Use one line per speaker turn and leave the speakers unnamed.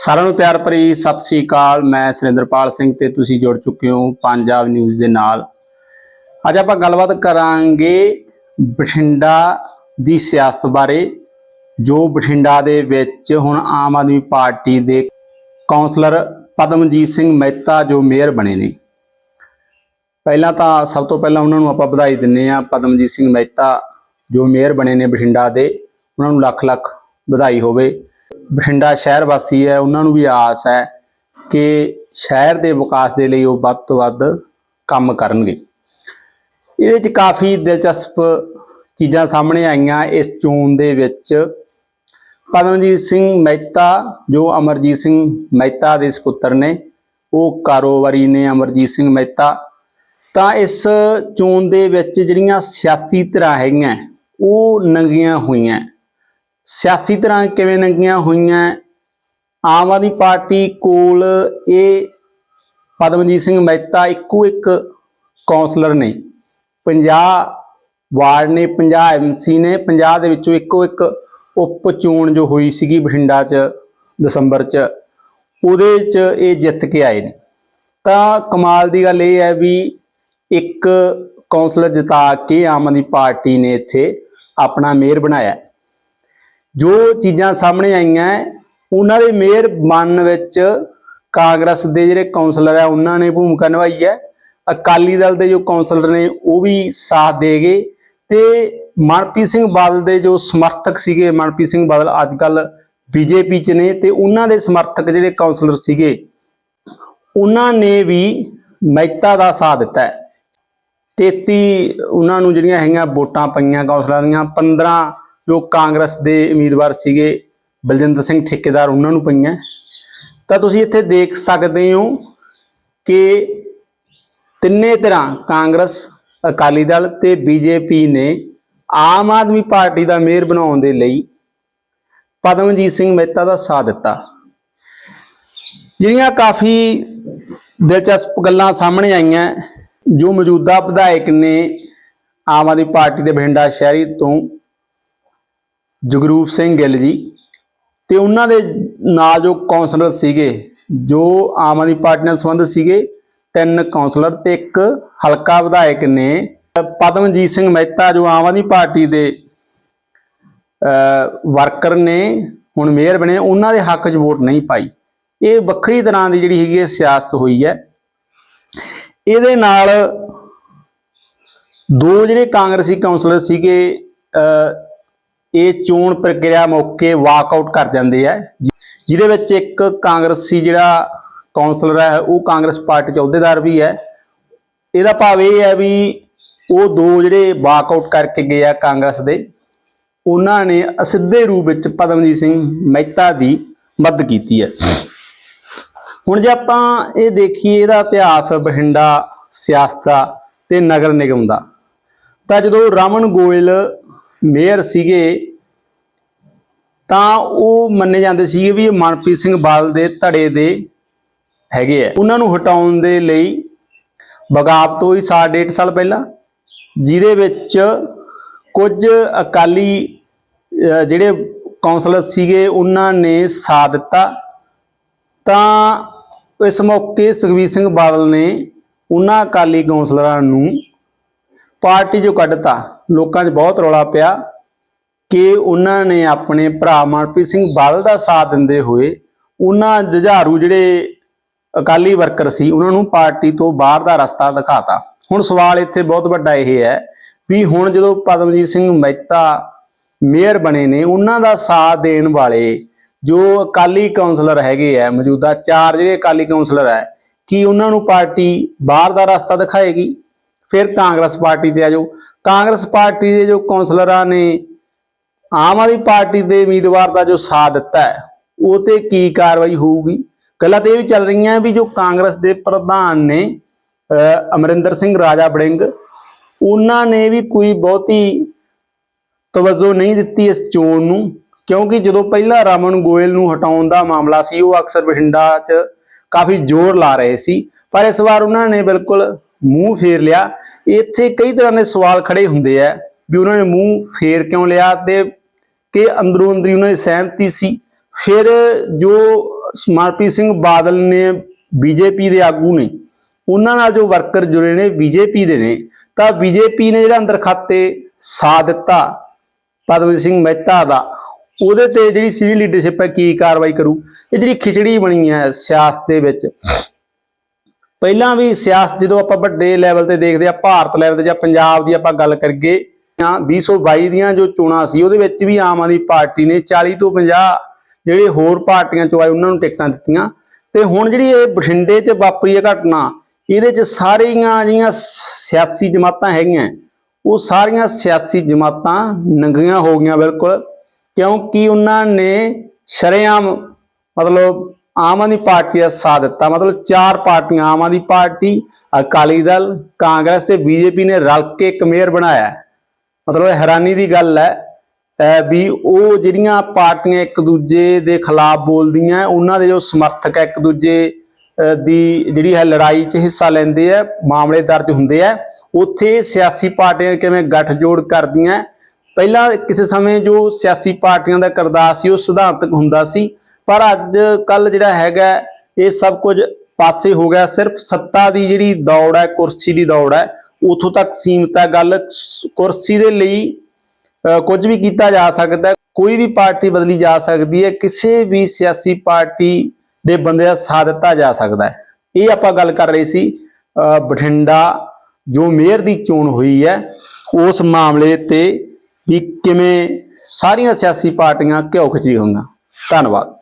ਸਾਰਿਆਂ ਨੂੰ ਪਿਆਰ ਭਰੀ ਸਤਿ ਸ੍ਰੀ ਅਕਾਲ। ਮੈਂ ਸੁਰਿੰਦਰਪਾਲ ਸਿੰਘ ਤੇ ਤੁਸੀਂ ਜੁੜ ਚੁੱਕੇ ਹੋ ਪੰਜਾਬ ਨਿਊਜ਼ ਦੇ ਨਾਲ। ਅੱਜ ਆਪਾਂ ਗੱਲਬਾਤ ਕਰਾਂਗੇ ਬਠਿੰਡਾ ਦੀ ਸਿਆਸਤ ਬਾਰੇ, ਜੋ ਬਠਿੰਡਾ ਦੇ ਵਿੱਚ ਹੁਣ ਆਮ ਆਦਮੀ ਪਾਰਟੀ ਦੇ ਕਾਉਂਸਲਰ ਪਦਮਜੀਤ ਸਿੰਘ ਮਹਿਤਾ, ਜੋ ਮੇਅਰ ਬਣੇ ਨੇ। ਪਹਿਲਾਂ ਤਾਂ ਸਭ ਤੋਂ ਪਹਿਲਾਂ ਉਹਨਾਂ ਨੂੰ ਆਪਾਂ ਵਧਾਈ ਦਿੰਨੇ ਆ ਪਦਮਜੀਤ ਸਿੰਘ ਮਹਿਤਾ, ਜੋ ਮੇਅਰ ਬਣੇ ਨੇ ਬਠਿੰਡਾ ਦੇ, ਉਹਨਾਂ ਨੂੰ ਲੱਖ ਲੱਖ ਵਧਾਈ ਹੋਵੇ। ਬਠਿੰਡਾ ਸ਼ਹਿਰ ਵਾਸੀ ਹੈ, ਉਹਨਾਂ ਨੂੰ ਵੀ ਆਸ ਹੈ ਕਿ ਸ਼ਹਿਰ ਦੇ ਵਿਕਾਸ ਦੇ ਲਈ ਉਹ ਵੱਧ ਤੋਂ ਵੱਧ ਕੰਮ ਕਰਨਗੇ। ਇਹਦੇ ਵਿੱਚ ਕਾਫੀ ਦਿਲਚਸਪ ਚੀਜ਼ਾਂ ਸਾਹਮਣੇ ਆਈਆਂ ਇਸ ਚੋਣ ਦੇ ਵਿੱਚ। ਪਦਮਜੀਤ ਸਿੰਘ ਮਹਿਤਾ, ਜੋ ਅਮਰਜੀਤ ਸਿੰਘ ਮਹਿਤਾ ਦੇ ਸੁਪੁੱਤਰ ਨੇ, ਉਹ ਕਾਰੋਬਾਰੀ ਨੇ ਅਮਰਜੀਤ ਸਿੰਘ ਮਹਿਤਾ। ਤਾਂ ਇਸ ਚੋਣ ਦੇ ਵਿੱਚ ਜਿਹੜੀਆਂ ਸਿਆਸੀ ਧਿਰਾਂ ਹੈਗੀਆਂ, ਉਹ ਨੰਗੀਆਂ ਹੋਈਆਂ। ਸਿਆਸੀ ਤਰ੍ਹਾਂ ਕਿਵੇਂ ਨੰਗੀਆਂ ਹੋਈਆਂ? ਆਮ ਆਦਮੀ ਪਾਰਟੀ ਕੋਲ ਇਹ ਪਦਮਜੀਤ ਸਿੰਘ ਮਹਿਤਾ ਇੱਕੋ ਇੱਕ ਕਾਉਂਸਲਰ ਨੇ। 50 ਵਾਰਡ ਨੇ 50 ਐਮਸੀ ਨੇ 50 ਦੇ ਵਿੱਚੋਂ ਇੱਕੋ ਇੱਕ ਉਪ ਚੋਣ ਜੋ ਹੋਈ ਸੀਗੀ ਬਠਿੰਡਾ 'ਚ, ਦਸੰਬਰ 'ਚ, ਉਹਦੇ 'ਚ ਇਹ ਜਿੱਤ ਕੇ ਆਏ ਨੇ। ਤਾਂ ਕਮਾਲ ਦੀ ਗੱਲ ਇਹ ਹੈ ਵੀ ਇੱਕ ਕਾਉਂਸਲਰ ਜਿਤਾ ਕੇ ਆਮ ਆਦਮੀ ਪਾਰਟੀ ਨੇ ਇੱਥੇ ਆਪਣਾ ਮੇਅਰ ਬਣਾਇਆ। ਜੋ ਚੀਜ਼ਾਂ ਸਾਹਮਣੇ ਆਈਆਂ ਉਹਨਾਂ ਦੇ ਮੇਅਰ ਬਣਨ ਵਿੱਚ ਕਾਂਗਰਸ ਦੇ ਜਿਹੜੇ ਕਾਉਂਸਲਰ ਹੈ, ਉਹਨਾਂ ਨੇ ਭੂਮਿਕਾ ਨਿਭਾਈ ਹੈ। ਅਕਾਲੀ ਦਲ ਦੇ ਜੋ ਕਾਉਂਸਲਰ ਨੇ, ਉਹ ਵੀ ਸਾਥ ਦੇ ਗਏ ਤੇ ਮਨਪ੍ਰੀਤ ਸਿੰਘ ਬਾਦਲ ਦੇ ਜੋ ਸਮਰਥਕ ਸੀਗੇ, ਮਨਪ੍ਰੀਤ ਸਿੰਘ ਬਾਦਲ ਅੱਜ ਕੱਲ ਬੀਜੇਪੀ ਚ ਨੇ ਤੇ ਉਹਨਾਂ ਦੇ ਸਮਰਥਕ ਜਿਹੜੇ ਕਾਉਂਸਲਰ ਸੀਗੇ, ਉਹਨਾਂ ਨੇ ਵੀ ਮਹਿਤਾ ਦਾ ਸਾਥ ਦਿੱਤਾ ਹੈ। 33 ਉਹਨਾਂ ਨੂੰ ਜਿਹੜੀਆਂ ਹੈਗੀਆਂ ਵੋਟਾਂ ਪਈਆਂ ਕਾਉਂਸਲਰਾਂ ਦੀਆਂ 15 ਜੋ ਕਾਂਗਰਸ ਦੇ ਉਮੀਦਵਾਰ ਸੀਗੇ, ਬਲਜਿੰਦਰ ਸਿੰਘ ਠੇਕੇਦਾਰ ਉਹਨਾਂ ਨੂੰ ਪਈਆਂ। ਤਾਂ ਤੁਸੀਂ ਇੱਥੇ ਦੇਖ ਸਕਦੇ ਹੋ ਕਿ ਤਿੰਨੇ ਤਰ੍ਹਾਂ ਕਾਂਗਰਸ, ਅਕਾਲੀ ਦਲ ਤੇ ਬੀਜੇਪੀ ਨੇ ਆਮ ਆਦਮੀ ਪਾਰਟੀ ਦਾ ਮੇਅਰ ਬਣਾਉਣ ਦੇ ਲਈ ਪਦਮਜੀਤ ਸਿੰਘ ਮਹਿਤਾ ਦਾ ਸਾਥ ਦਿੱਤਾ। ਜਿਹੜੀਆਂ ਕਾਫੀ ਦਿਲਚਸਪ ਗੱਲਾਂ ਸਾਹਮਣੇ ਆਈਆਂ, ਜੋ ਮੌਜੂਦਾ ਵਿਧਾਇਕ ਨੇ ਆਮ ਆਦਮੀ ਪਾਰਟੀ ਦੇ ਬਠਿੰਡਾ ਸ਼ਹਿਰੀ ਤੋਂ ਜਗਰੂਪ ਸਿੰਘ ਗਿੱਲ ਜੀ ਤੇ ਉਹਨਾਂ ਦੇ ਨਾਲ ਜੋ ਕਾਉਂਸਲਰ ਸੀਗੇ, ਜੋ ਆਮ ਆਦਮੀ ਪਾਰਟੀ ਨਾਲ ਸੰਬੰਧ ਸੀਗੇ, ਤਿੰਨ ਕਾਉਂਸਲਰ ਤੇ ਇੱਕ ਹਲਕਾ ਵਿਧਾਇਕ ਨੇ। ਪਦਮਜੀਤ ਸਿੰਘ ਮਹਿਤਾ ਜੋ ਆਮ ਆਦਮੀ ਪਾਰਟੀ ਦੇ ਵਰਕਰ ਨੇ, ਹੁਣ ਮੇਅਰ ਬਣੇ, ਉਹਨਾਂ ਦੇ ਹੱਕ 'ਚ ਵੋਟ ਨਹੀਂ ਪਾਈ। ਇਹ ਵੱਖਰੀ ਤਰ੍ਹਾਂ ਦੀ ਜਿਹੜੀ ਹੈਗੀ ਹੈ ਸਿਆਸਤ ਹੋਈ ਹੈ। ਇਹਦੇ ਨਾਲ ਦੋ ਜਿਹੜੇ ਕਾਂਗਰਸੀ ਕਾਉਂਸਲਰ ਸੀਗੇ ਇਹ ਚੋਣ ਪ੍ਰਕਿਰਿਆ ਮੌਕੇ ਵਾਕਆਊਟ ਕਰ ਜਾਂਦੇ ਆ। ਜਿਹਦੇ ਵਿੱਚ ਇੱਕ ਕਾਂਗਰਸੀ ਜਿਹੜਾ ਕਾਉਂਸਲਰ ਹੈ, ਉਹ ਕਾਂਗਰਸ ਪਾਰਟੀ ਚ ਅਹੁਦੇਦਾਰ ਵੀ ਹੈ। ਇਹਦਾ ਭਾਵ ਇਹ ਹੈ ਵੀ ਉਹ ਦੋ ਜਿਹੜੇ ਵਾਕਆਊਟ ਕਰਕੇ ਗਏ ਆ ਕਾਂਗਰਸ ਦੇ। ਉਹਨਾਂ ਨੇ ਅਸਿੱਧੇ ਰੂਪ ਵਿੱਚ ਪਦਮਜੀਤ ਸਿੰਘ ਮਹਿਤਾ ਦੀ ਮਦਦ ਕੀਤੀ ਹੈ। ਹੁਣ ਜੇ ਆਪਾਂ ਇਹ ਦੇਖੀਏ, ਇਹਦਾ ਇਤਿਹਾਸ, ਬਠਿੰਡਾ, ਸਿਆਸਤ ਦਾ ਤੇ ਨਗਰ ਨਿਗਮ ਦਾ, ਤਾਂ ਜਦੋਂ ਰਮਨ ਗੋਇਲ ਮੇਅਰ ਸੀਗੇ, ਤਾਂ ਉਹ ਮੰਨੇ ਜਾਂਦੇ ਸੀਗੇ ਵੀ ਇਹ ਮਨਪ੍ਰੀਤ ਸਿੰਘ ਬਾਦਲ ਦੇ ਧੜੇ ਦੇ ਹੈਗੇ ਆ। ਉਹਨਾਂ ਨੂੰ ਹਟਾਉਣ ਦੇ ਲਈ ਬਗਾਵਤ ਹੋਈ ਸਾਲ, ਡੇਢ ਸਾਲ ਪਹਿਲਾਂ, ਜਿਹਦੇ ਵਿੱਚ ਕੁਝ ਅਕਾਲੀ ਜਿਹੜੇ ਕਾਉਂਸਲਰ ਸੀਗੇ, ਉਹਨਾਂ ਨੇ ਸਾਥ ਦਿੱਤਾ। ਤਾਂ ਇਸ ਮੌਕੇ ਸੁਖਬੀਰ ਸਿੰਘ ਬਾਦਲ ਨੇ ਉਹਨਾਂ ਅਕਾਲੀ ਕਾਉਂਸਲਰਾਂ ਨੂੰ ਪਾਰਟੀ ਚੋਂ ਕੱਢਤਾ। ਲੋਕਾਂ 'ਚ ਬਹੁਤ ਰੌਲਾ ਪਿਆ ਕਿ ਉਹਨਾਂ ਨੇ ਆਪਣੇ ਭਰਾ ਮਨਪ੍ਰੀਤ ਸਿੰਘ ਬਾਦਲ ਦਾ ਸਾਥ ਦਿੰਦੇ ਹੋਏ ਉਹਨਾਂ ਜੁਝਾਰੂ ਜਿਹੜੇ ਅਕਾਲੀ ਵਰਕਰ ਸੀ, ਉਹਨਾਂ ਨੂੰ ਪਾਰਟੀ ਤੋਂ ਬਾਹਰ ਦਾ ਰਸਤਾ ਦਿਖਾਤਾ। ਹੁਣ ਸਵਾਲ ਇੱਥੇ ਬਹੁਤ ਵੱਡਾ ਇਹ ਹੈ ਵੀ ਹੁਣ ਜਦੋਂ ਪਦਮਜੀਤ ਸਿੰਘ ਮਹਿਤਾ ਮੇਅਰ ਬਣੇ ਨੇ, ਉਹਨਾਂ ਦਾ ਸਾਥ ਦੇਣ ਵਾਲੇ ਜੋ ਅਕਾਲੀ ਕਾਉਂਸਲਰ ਹੈਗੇ ਆ, ਮੌਜੂਦਾ ਚਾਰ ਜਿਹੜੇ ਅਕਾਲੀ ਕਾਉਂਸਲਰ ਹੈ ਕੀ ਉਹਨਾਂ ਨੂੰ ਪਾਰਟੀ ਬਾਹਰ ਦਾ ਰਸਤਾ ਦਿਖਾਏਗੀ? ਫਿਰ ਕਾਂਗਰਸ ਪਾਰਟੀ ਤੇ ਆ ਜਾਓ। ਕਾਂਗਰਸ ਪਾਰਟੀ ਦੇ ਜੋ ਕਾਉਂਸਲਰਾਂ ਨੇ, ਆਮ ਆਦਮੀ ਪਾਰਟੀ ਦੇ ਉਮੀਦਵਾਰ ਦਾ ਜੋ ਸਾਥ ਦਿੱਤਾ ਹੈ, ਉਹ ਤੇ ਕੀ ਕਾਰਵਾਈ ਹੋਊਗੀ? ਗੱਲਾਂ ਤੇ ਇਹ ਵੀ ਚੱਲ ਰਹੀਆਂ ਵੀ ਜੋ ਕਾਂਗਰਸ ਦੇ ਪ੍ਰਧਾਨ ਨੇ ਅਮਰਿੰਦਰ ਸਿੰਘ ਰਾਜਾ ਬੜਿੰਗ ਉਹਨਾਂ ਨੇ ਵੀ ਕੋਈ ਬਹੁਤੀ ਤਵੱਜੋ ਨਹੀਂ ਦਿੱਤੀ ਇਸ ਚੋਣ ਨੂੰ, ਕਿਉਂਕਿ ਜਦੋਂ ਪਹਿਲਾਂ ਰਮਨ ਗੋਇਲ ਨੂੰ ਹਟਾਉਣ ਦਾ ਮਾਮਲਾ ਸੀ, ਉਹ ਅਕਸਰ ਬਠਿੰਡਾ 'ਚ ਕਾਫੀ ਜ਼ੋਰ ਲਾ ਰਹੇ ਸੀ, ਪਰ ਇਸ ਵਾਰ ਉਹਨਾਂ ਨੇ ਬਿਲਕੁਲ ਮੂੰਹ ਫੇਰ ਲਿਆ। ਇੱਥੇ ਕਈ ਤਰ੍ਹਾਂ ਦੇ ਸਵਾਲ ਖੜੇ ਹੁੰਦੇ ਆ ਵੀ ਉਹਨਾਂ ਨੇ ਮੂੰਹ ਫੇਰ ਕਿਉਂ ਲਿਆ ਤੇ ਕਿ ਅੰਦਰੋਂ ਅੰਦਰੀ ਉਹਨਾਂ ਦੀ ਸਹਿਮਤੀ ਸੀ। ਫਿਰ ਜੋ ਮਨਪ੍ਰੀਤ ਸਿੰਘ ਬਾਦਲ ਨੇ, ਬੀਜੇਪੀ ਦੇ ਆਗੂ ਨੇ, ਉਹਨਾਂ ਨਾਲ ਜੋ ਵਰਕਰ ਜੁੜੇ ਨੇ, ਬੀਜੇਪੀ ਦੇ ਨੇ, ਤਾਂ ਬੀਜੇਪੀ ਨੇ ਜਿਹੜਾ ਅੰਦਰ ਖਾਤੇ ਸਾ ਦਿੱਤਾ ਪਦਮਜੀਤ ਸਿੰਘ ਮਹਿਤਾ ਦਾ, ਉਹਦੇ ਤੇ ਜਿਹੜੀ ਸੀਨੀਅਰ ਲੀਡਰਸ਼ਿਪ ਹੈ, ਕੀ ਕਾਰਵਾਈ ਕਰੂ? ਇਹ ਜਿਹੜੀ ਖਿਚੜੀ ਬਣੀ ਹੈ ਸਿਆਸਤ ਦੇ ਵਿੱਚ ਪਹਿਲਾਂ ਵੀ ਸਿਆਸਤ ਜਦੋਂ ਆਪਾਂ ਵੱਡੇ ਲੈਵਲ ਤੇ ਦੇਖਦੇ ਆ, ਭਾਰਤ ਲੈਵਲ ਤੇ ਜਾਂ ਪੰਜਾਬ ਦੀ ਆਪਾਂ ਗੱਲ ਕਰੀਏ, ਤਾਂ 2022 ਦੀਆਂ ਜੋ ਚੋਣਾਂ ਸੀ, ਉਹਦੇ ਵਿੱਚ ਵੀ ਆਮ ਆਦਮੀ ਪਾਰਟੀ ਨੇ 40 ਤੋਂ 50 ਜਿਹੜੇ ਹੋਰ ਪਾਰਟੀਆਂ ਚੋਂ ਆਏ, ਉਹਨਾਂ ਨੂੰ ਟਿਕਟਾਂ ਦਿੱਤੀਆਂ। ਤੇ ਹੁਣ ਜਿਹੜੀ ਇਹ ਬਠਿੰਡੇ 'ਚ ਵਾਪਰੀ ਇਹ ਘਟਨਾ, ਇਹਦੇ 'ਚ ਸਾਰੀਆਂ ਜਿਹੜੀਆਂ ਸਿਆਸੀ ਜਮਾਤਾਂ ਹੈਗੀਆਂ, ਉਹ ਸਾਰੀਆਂ ਸਿਆਸੀ ਜਮਾਤਾਂ ਨੰਗੀਆਂ ਹੋ ਗਈਆਂ ਬਿਲਕੁਲ, ਕਿਉਂਕਿ ਉਹਨਾਂ ਨੇ ਸ਼ਰੇਆਮ ਮਤਲਬ ਆਮ ਆਦਮੀ ਪਾਰਟੀ ਦਾ ਸਾਥ ਦਿੱਤਾ। ਮਤਲਬ ਚਾਰ ਪਾਰਟੀਆਂ, ਆਮ ਆਦਮੀ ਪਾਰਟੀ, ਅਕਾਲੀ ਦਲ, ਕਾਂਗਰਸ ਤੇ ਬੀਜੇਪੀ ਨੇ ਰਲ ਕੇ ਇੱਕ ਮੇਅਰ ਬਣਾਇਆ ਮਤਲਬ ਹੈਰਾਨੀ ਦੀ ਗੱਲ ਹੈ ਵੀ ਉਹ ਜਿਹੜੀਆਂ ਪਾਰਟੀਆਂ ਇੱਕ ਦੂਜੇ ਦੇ ਖਿਲਾਫ ਬੋਲਦੀਆਂ ਉਹਨਾਂ ਦੇ ਜੋ ਸਮਰਥਕ ਹੈ ਇੱਕ ਦੂਜੇ ਦੀ ਜਿਹੜੀ ਹੈ ਲੜਾਈ 'ਚ ਹਿੱਸਾ ਲੈਂਦੇ ਆ ਮਾਮਲੇ ਦਰਜ ਹੁੰਦੇ ਆ ਉੱਥੇ ਸਿਆਸੀ ਪਾਰਟੀਆਂ ਕਿਵੇਂ ਗੱਠਜੋੜ ਕਰਦੀਆਂ ਪਹਿਲਾਂ ਕਿਸੇ ਸਮੇਂ ਜੋ ਸਿਆਸੀ ਪਾਰਟੀਆਂ ਦਾ ਕਿਰਦਾਰ ਸੀ, ਉਹ ਸਿਧਾਂਤਕ ਹੁੰਦਾ ਸੀ ਪਰ ਅੱਜ ਕੱਲ ਜਿਹੜਾ ਹੈਗਾ ਇਹ ਸਭ ਕੁਝ ਪਾਸੇ ਹੋ ਗਿਆ, ਸਿਰਫ ਸੱਤਾ ਦੀ ਜਿਹੜੀ ਦੌੜ ਹੈ, ਕੁਰਸੀ ਦੀ ਦੌੜ ਹੈ, ਉਥੋਂ ਤੱਕ ਸੀਮਤ ਹੈ ਗੱਲ। ਕੁਰਸੀ ਦੇ ਲਈ ਕੁਝ ਵੀ ਕੀਤਾ ਜਾ ਸਕਦਾ ਕੋਈ ਵੀ ਪਾਰਟੀ ਬਦਲੀ ਜਾ ਸਕਦੀ ਹੈ, ਕਿਸੇ ਵੀ ਸਿਆਸੀ ਪਾਰਟੀ ਦੇ ਬੰਦੇ ਦਾ ਸਾਥ ਦਿੱਤਾ ਜਾ ਸਕਦਾ ਹੈ। ਇਹ ਆਪਾਂ ਗੱਲ ਕਰ ਰਹੇ ਸੀ ਬਠਿੰਡਾ, ਜੋ ਮੇਅਰ ਦੀ ਚੋਣ ਹੋਈ ਹੈ, ਉਸ ਮਾਮਲੇ ਤੇ ਵੀ ਕਿਵੇਂ ਸਾਰੀਆਂ ਸਿਆਸੀ ਪਾਰਟੀਆਂ ਘਿਓ ਖਿਚੜੀ ਹੋਈਆਂ। ਧੰਨਵਾਦ।